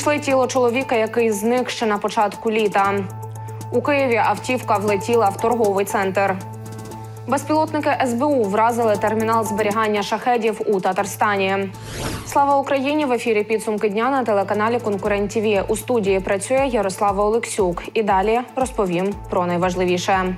Знайшли тіло чоловіка, який зник ще на початку літа. У Києві автівка влетіла в торговий центр. Безпілотники СБУ вразили термінал зберігання шахедів у Татарстані. Слава Україні! В ефірі підсумки дня на телеканалі Конкурент ТВ. У студії працює Ярослава Олексюк. І далі розповім про найважливіше.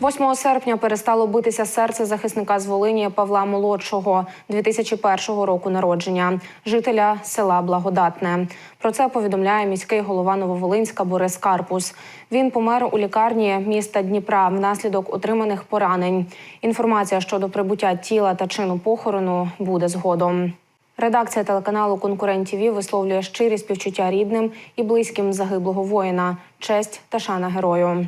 8 серпня перестало битися серце захисника з Волині Павла Молодшого 2001 року народження, жителя села Благодатне. Про це повідомляє міський голова Нововолинська Борис Карпус. Він помер у лікарні міста Дніпра внаслідок отриманих поранень. Інформація щодо прибуття тіла та чину похорону буде згодом. Редакція телеканалу Конкурент ТВ висловлює щирі співчуття рідним і близьким загиблого воїна, честь та шана герою.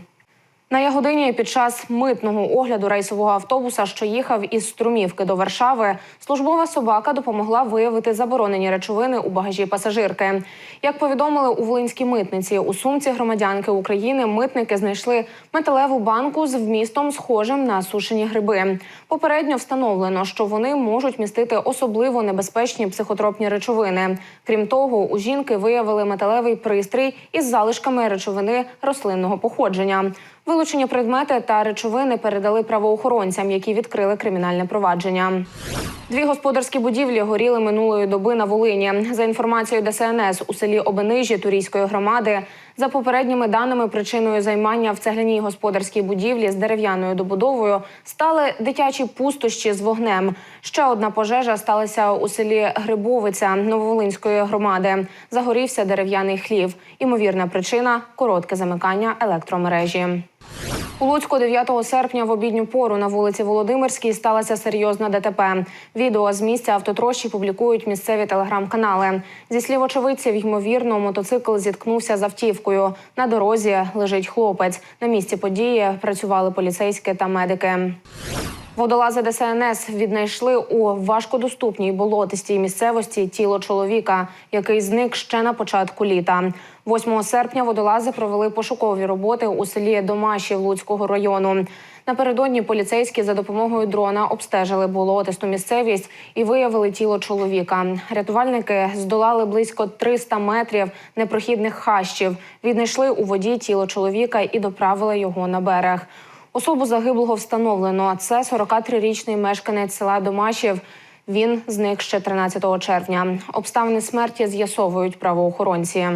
На Ягодині під час митного огляду рейсового автобуса, що їхав із Струмівки до Варшави, службова собака допомогла виявити заборонені речовини у багажі пасажирки. Як повідомили у Волинській митниці, у сумці громадянки України митники знайшли металеву банку з вмістом, схожим на сушені гриби. Попередньо встановлено, що вони можуть містити особливо небезпечні психотропні речовини. Крім того, у жінки виявили металевий пристрій із залишками речовини рослинного походження. Вилучені предмети та речовини передали правоохоронцям, які відкрили кримінальне провадження. Дві господарські будівлі горіли минулої доби на Волині. За інформацією ДСНС у селі Обенижі Турійської громади. За попередніми даними, причиною займання в цегляній господарській будівлі з дерев'яною добудовою стали дитячі пустощі з вогнем. Ще одна пожежа сталася у селі Грибовиця Нововолинської громади. Загорівся дерев'яний хлів. Імовірна причина коротке замикання електромережі. У Луцьку 9 серпня в обідню пору на вулиці Володимирській сталася серйозна ДТП. Відео з місця автотрощі публікують місцеві телеграм-канали. Зі слів очевидців, ймовірно, мотоцикл зіткнувся з автівкою. На дорозі лежить хлопець. На місці події працювали поліцейські та медики. Водолази ДСНС віднайшли у важкодоступній болотистій місцевості тіло чоловіка, який зник ще на початку літа. 8 серпня водолази провели пошукові роботи у селі Домашів Луцького району. Напередодні поліцейські за допомогою дрона обстежили болотисту місцевість і виявили тіло чоловіка. Рятувальники здолали близько 300 метрів непрохідних хащів. Віднайшли у воді тіло чоловіка і доправили його на берег. Особу загиблого встановлено. Це 43-річний мешканець села Домашів. Він зник ще 13 червня. Обставини смерті з'ясовують правоохоронці.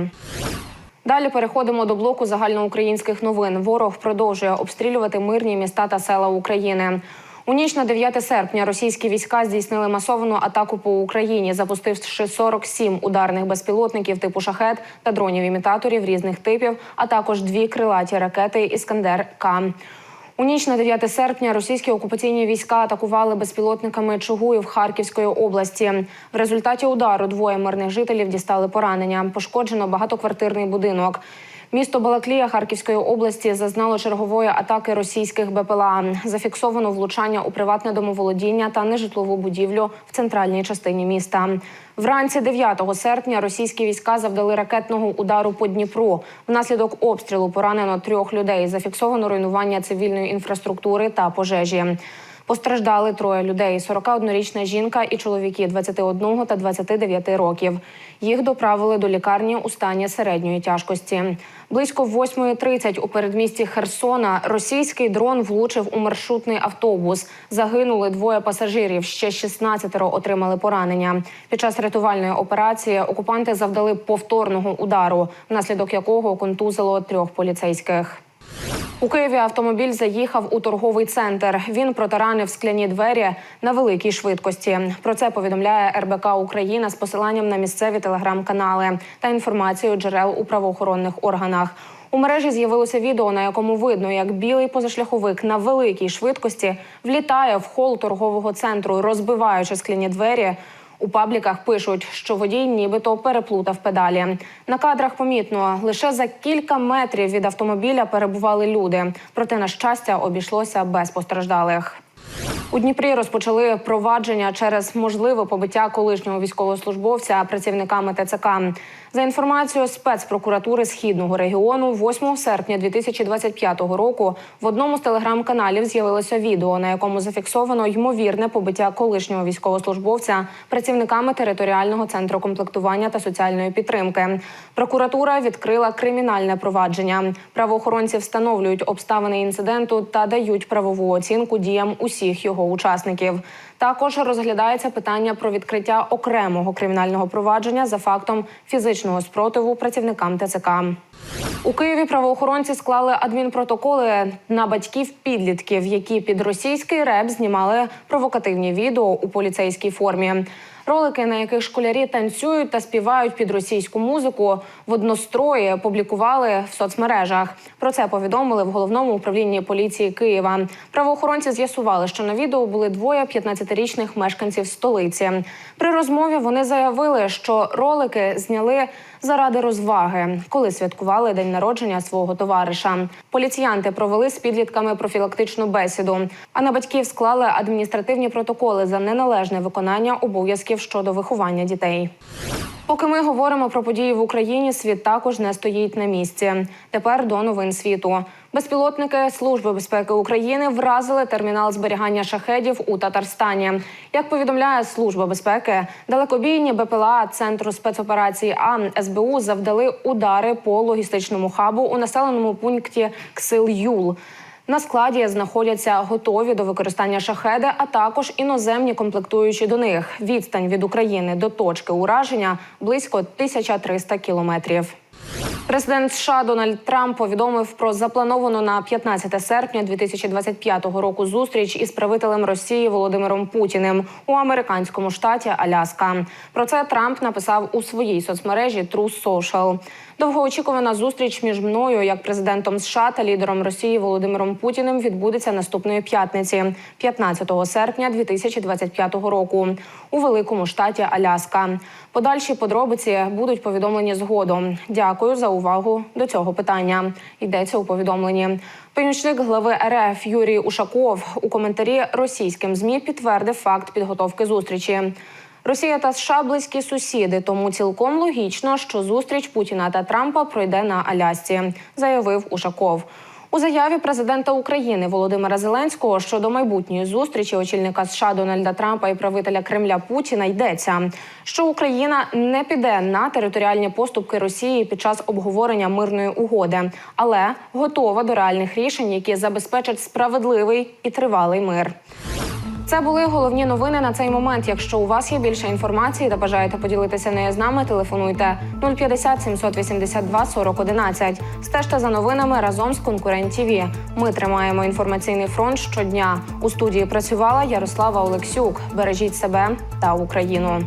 Далі переходимо до блоку загальноукраїнських новин. Ворог продовжує обстрілювати мирні міста та села України. У ніч на 9 серпня російські війська здійснили масовану атаку по Україні, запустивши 47 ударних безпілотників типу шахет та дронів-імітаторів різних типів, а також дві крилаті ракети Іскандер К. У ніч на 9 серпня російські окупаційні війська атакували безпілотниками Чугуїв Харківської області. В результаті удару двоє мирних жителів дістали поранення. Пошкоджено багатоквартирний будинок. Місто Балаклія Харківської області зазнало чергової атаки російських БПЛА. Зафіксовано влучання у приватне домоволодіння та нежитлову будівлю в центральній частині міста. Вранці 9 серпня російські війська завдали ракетного удару по Дніпру. Внаслідок обстрілу поранено трьох людей. Зафіксовано руйнування цивільної інфраструктури та пожежі. Постраждали троє людей: – 41-річна жінка і чоловіки 21 та 29 років. Їх доправили до лікарні у стані середньої тяжкості. Близько 8.30 у передмісті Херсона російський дрон влучив у маршрутний автобус. Загинули двоє пасажирів. Ще 16 отримали поранення. Під час рятувальної операції окупанти завдали повторного удару, внаслідок якого контузило трьох поліцейських. У Києві автомобіль заїхав у торговий центр. Він протаранив скляні двері на великій швидкості. Про це повідомляє РБК Україна з посиланням на місцеві телеграм-канали та інформацією джерел у правоохоронних органах. У мережі з'явилося відео, на якому видно, як білий позашляховик на великій швидкості влітає в хол торгового центру, розбиваючи скляні двері. У пабліках пишуть, що водій нібито переплутав педалі. На кадрах помітно, лише за кілька метрів від автомобіля перебували люди. Проте, на щастя, обійшлося без постраждалих. У Дніпрі розпочали провадження через можливе побиття колишнього військовослужбовця працівниками ТЦК. За інформацією спецпрокуратури східного регіону, 8 серпня 2025 року в одному з телеграм-каналів з'явилося відео, на якому зафіксовано ймовірне побиття колишнього військовослужбовця працівниками територіального центру комплектування та соціальної підтримки. Прокуратура відкрила кримінальне провадження. Правоохоронці встановлюють обставини інциденту та дають правову оцінку діям усіх його учасників. Також розглядається питання про відкриття окремого кримінального провадження за фактом фізичного спротиву працівникам ТЦК. У Києві правоохоронці склали адмінпротоколи на батьків підлітків, які під російський реп знімали провокативні відео у поліцейській формі. Ролики, на яких школярі танцюють та співають під російську музику, в однострої публікували в соцмережах. Про це повідомили в головному управлінні поліції Києва. Правоохоронці з'ясували, що на відео були двоє 15-річних мешканців столиці. При розмові вони заявили, що ролики зняли заради розваги, коли святкували день народження свого товариша. Поліціянти провели з підлітками профілактичну бесіду, а на батьків склали адміністративні протоколи за неналежне виконання обов'язків щодо виховання дітей. Поки ми говоримо про події в Україні, світ також не стоїть на місці. Тепер до новин світу. Безпілотники Служби безпеки України вразили термінал зберігання шахедів у Татарстані. Як повідомляє Служба безпеки, далекобійні БПЛА Центру спецоперацій А СБУ завдали удари по логістичному хабу у населеному пункті Ксил-Юл. На складі знаходяться готові до використання шахеди, а також іноземні комплектуючі до них. Відстань від України до точки ураження близько 1300 кілометрів. Президент США Дональд Трамп повідомив про заплановану на 15 серпня 2025 року зустріч із правителем Росії Володимиром Путіним у американському штаті Аляска. Про це Трамп написав у своїй соцмережі True Social. Довгоочікувана зустріч між мною, як президентом США та лідером Росії Володимиром Путіним, відбудеться наступної п'ятниці, 15 серпня 2025 року, у великому штаті Аляска. Подальші подробиці будуть повідомлені згодом. Дякую за увагу до цього питання. Йдеться у повідомленні. Помічник глави РФ Юрій Ушаков у коментарі російським змі підтвердив факт підготовки зустрічі. Росія та США близькі сусіди, тому цілком логічно, що зустріч Путіна та Трампа пройде на Алясці, заявив Ушаков. У заяві президента України Володимира Зеленського щодо майбутньої зустрічі очільника США Дональда Трампа і правителя Кремля Путіна йдеться, що Україна не піде на територіальні поступки Росії під час обговорення мирної угоди, але готова до реальних рішень, які забезпечать справедливий і тривалий мир. Це були головні новини на цей момент. Якщо у вас є більше інформації та бажаєте поділитися нею з нами, телефонуйте 050 782 40 11. Стежте за новинами разом з конкурент ТІВІ. Ми тримаємо інформаційний фронт щодня. У студії працювала Ярослава Олексюк. Бережіть себе та Україну.